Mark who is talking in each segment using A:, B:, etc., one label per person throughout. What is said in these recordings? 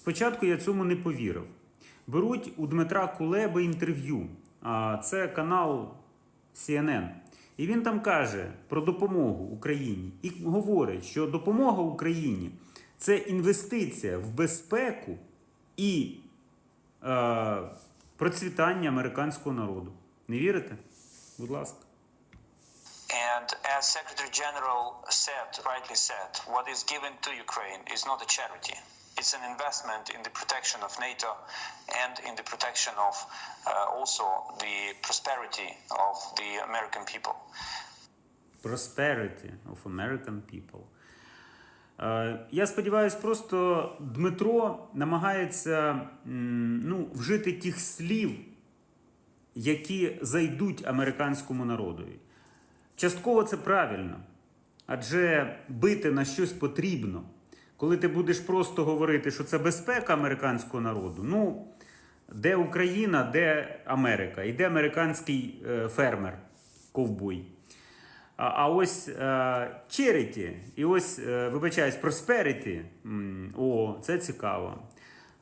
A: Спочатку я цьому не повірив. Беруть у Дмитра Кулеби інтерв'ю. Це канал CNN. І він там каже про допомогу Україні і говорить, що допомога Україні це інвестиція в безпеку і е, процвітання американського народу. Не вірите? Будь ласка.
B: And as Secretary General said, rightly said, what is given to Ukraine is not a charity. It's an investment in the protection of NATO and in the protection of uh, also the prosperity of the American people.
A: Prosperity of American people. Е, Я сподіваюся, просто Дмитро намагається ну, вжити тих слів, які зайдуть американському народові. Частково це правильно, адже бити на щось потрібно. Коли ти будеш просто говорити, що це безпека американського народу, ну де Україна, де Америка, і де американський е, фермер, ковбой. А, ось е, і ось, е, вибачаюсь, м, о, це цікаво.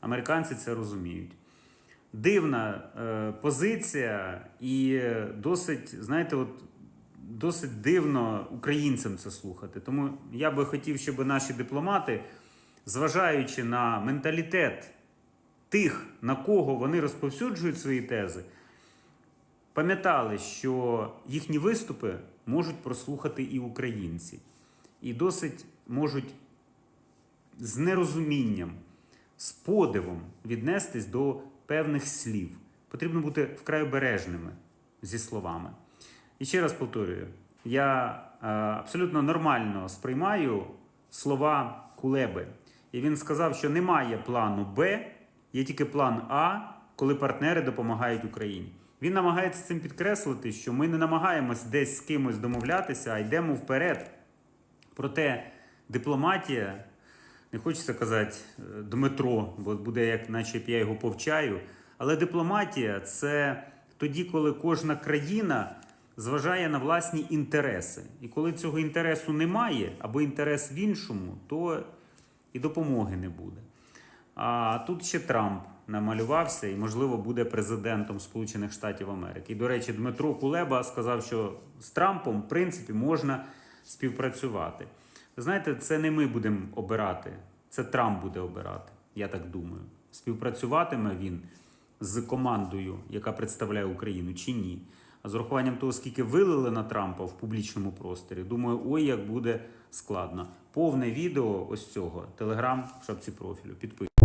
A: Американці це розуміють. Дивна позиція, і досить, знаєте, от досить дивно українцям це слухати. Тому я би хотів, щоб наші дипломати, зважаючи на менталітет тих, на кого вони розповсюджують свої тези, пам'ятали, що їхні виступи можуть прослухати і українці, і досить можуть з нерозумінням, з подивом віднестись до певних слів. Потрібно бути вкрай обережними зі словами. І ще раз повторюю: я е, абсолютно нормально сприймаю слова Кулеби. І він сказав, що немає плану Б, є тільки план А, коли партнери допомагають Україні. Він намагається цим підкреслити, що ми не намагаємось десь з кимось домовлятися, а йдемо вперед. Проте дипломатія, не хочеться казати е, Дмитро, бо буде як наче я його повчаю. Але дипломатія це тоді, коли кожна країна зважає на власні інтереси. І коли цього інтересу немає, або інтерес в іншому, то і допомоги не буде. А тут ще Трамп намалювався і, можливо, буде президентом Сполучених Штатів Америки. І, до речі, Дмитро Кулеба сказав, що з Трампом, в принципі, можна співпрацювати. Ви знаєте, це не ми будемо обирати, це Трамп буде обирати, я так думаю. Співпрацюватиме він з командою, яка представляє Україну, чи ні. А з урахуванням того, скільки вилили на Трампа в публічному просторі, думаю, ой, як буде складно. Повне відео ось цього. Телеграм в шапці профілю. Підписуйтесь.